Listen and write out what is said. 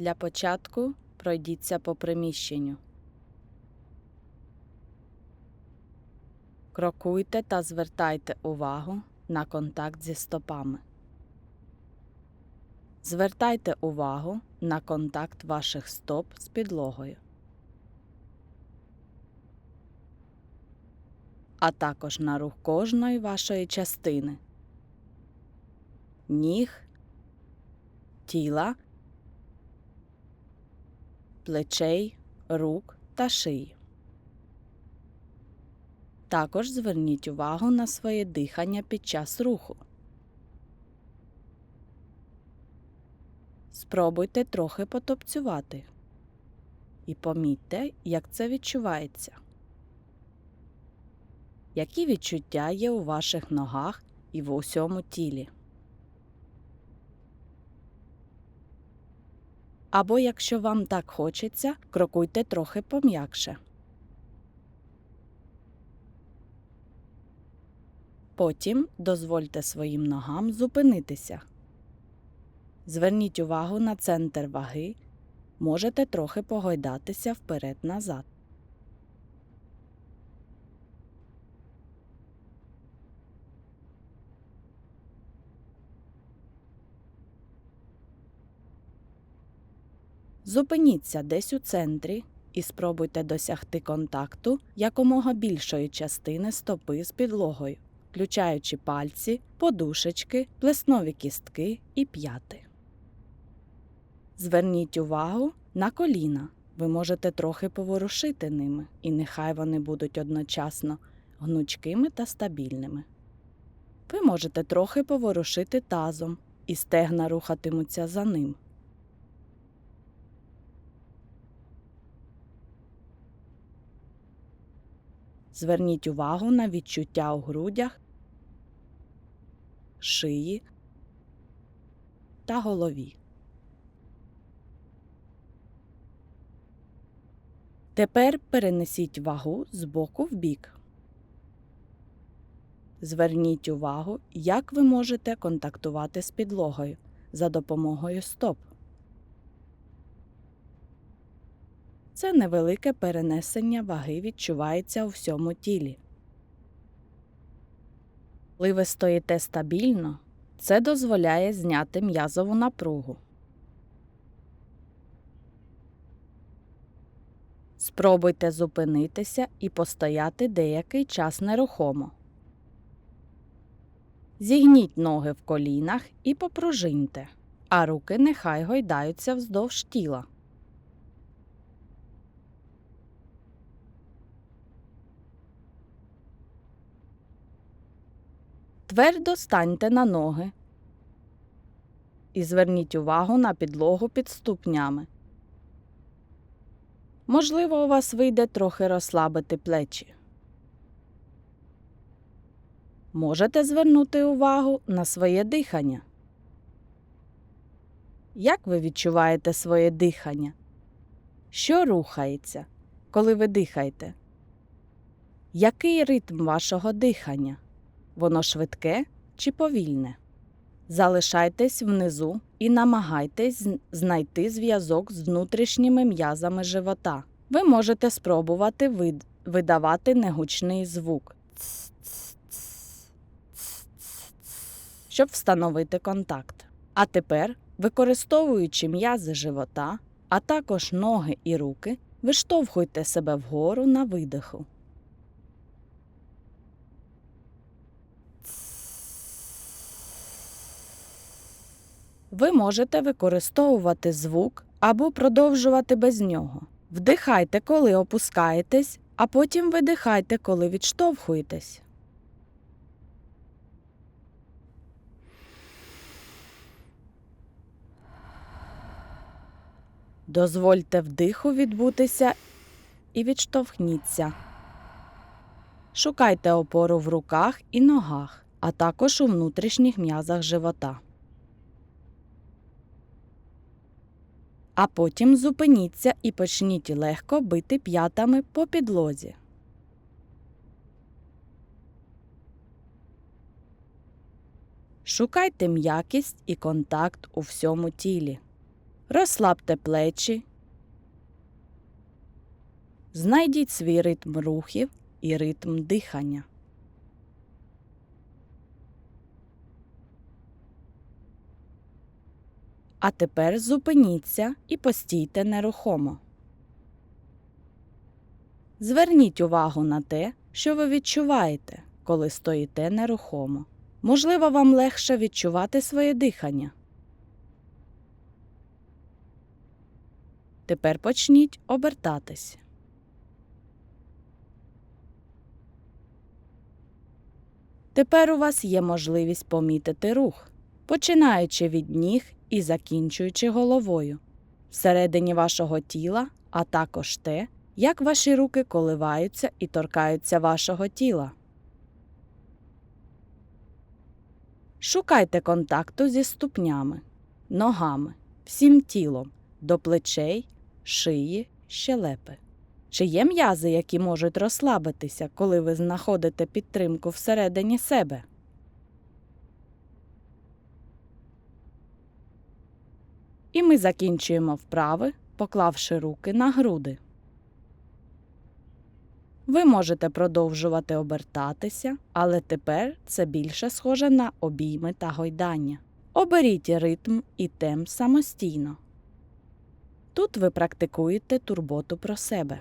Для початку пройдіться по приміщенню. Крокуйте та звертайте увагу на контакт зі стопами. Звертайте увагу на контакт ваших стоп з підлогою. А також на рух кожної вашої частини ніг, тіла, плечей, рук та шиї. Також зверніть увагу на своє дихання під час руху. Спробуйте трохи потопцювати і помітьте, як це відчувається. Які відчуття є у ваших ногах і в усьому тілі. Або, якщо вам так хочеться, крокуйте трохи пом'якше. Потім дозвольте своїм ногам зупинитися. Зверніть увагу на центр ваги. Можете трохи погойдатися вперед-назад. Зупиніться десь у центрі і спробуйте досягти контакту якомога більшої частини стопи з підлогою, включаючи пальці, подушечки, плеснові кістки і п'яти. Зверніть увагу на коліна. Ви можете трохи поворушити ними, і нехай вони будуть одночасно гнучкими та стабільними. Ви можете трохи поворушити тазом, і стегна рухатимуться за ним. Зверніть увагу на відчуття у грудях, шиї та голові. Тепер перенесіть вагу з боку в бік. Зверніть увагу, як ви можете контактувати з підлогою за допомогою стоп. Це невелике перенесення ваги відчувається у всьому тілі. Коли ви стоїте стабільно, це дозволяє зняти м'язову напругу. Спробуйте зупинитися і постояти деякий час нерухомо. Зігніть ноги в колінах і попружиньте, а руки нехай гойдаються вздовж тіла. Твердо станьте на ноги і зверніть увагу на підлогу під ступнями. Можливо, у вас вийде трохи розслабити плечі. Можете звернути увагу на своє дихання. Як ви відчуваєте своє дихання? Що рухається, коли ви дихаєте? Який ритм вашого дихання? Воно швидке чи повільне? Залишайтесь внизу і намагайтесь знайти зв'язок з внутрішніми м'язами живота. Ви можете спробувати вид... видавати негучний звук, щоб встановити контакт. А тепер, використовуючи м'язи живота, а також ноги і руки, виштовхуйте себе вгору на видиху. Ви можете використовувати звук або продовжувати без нього. Вдихайте, коли опускаєтесь, а потім видихайте, коли відштовхуєтесь. Дозвольте вдиху відбутися і відштовхніться. Шукайте опору в руках і ногах, а також у внутрішніх м'язах живота. А потім зупиніться і почніть легко бити п'ятами по підлозі. Шукайте м'якість і контакт у всьому тілі. Розслабте плечі. Знайдіть свій ритм рухів і ритм дихання. А тепер зупиніться і постійте нерухомо. Зверніть увагу на те, що ви відчуваєте, коли стоїте нерухомо. Можливо, вам легше відчувати своє дихання. Тепер почніть обертатись. Тепер у вас є можливість помітити рух, починаючи від ніг і закінчуючи головою, всередині вашого тіла, а також те, як ваші руки коливаються і торкаються вашого тіла. Шукайте контакту зі ступнями, ногами, всім тілом до плечей, шиї, щелепи. Чи є м'язи, які можуть розслабитися, коли ви знаходите підтримку всередині себе? І ми закінчуємо вправи, поклавши руки на груди. Ви можете продовжувати обертатися, але тепер це більше схоже на обійми та гойдання. Оберіть ритм і темп самостійно. Тут ви практикуєте турботу про себе.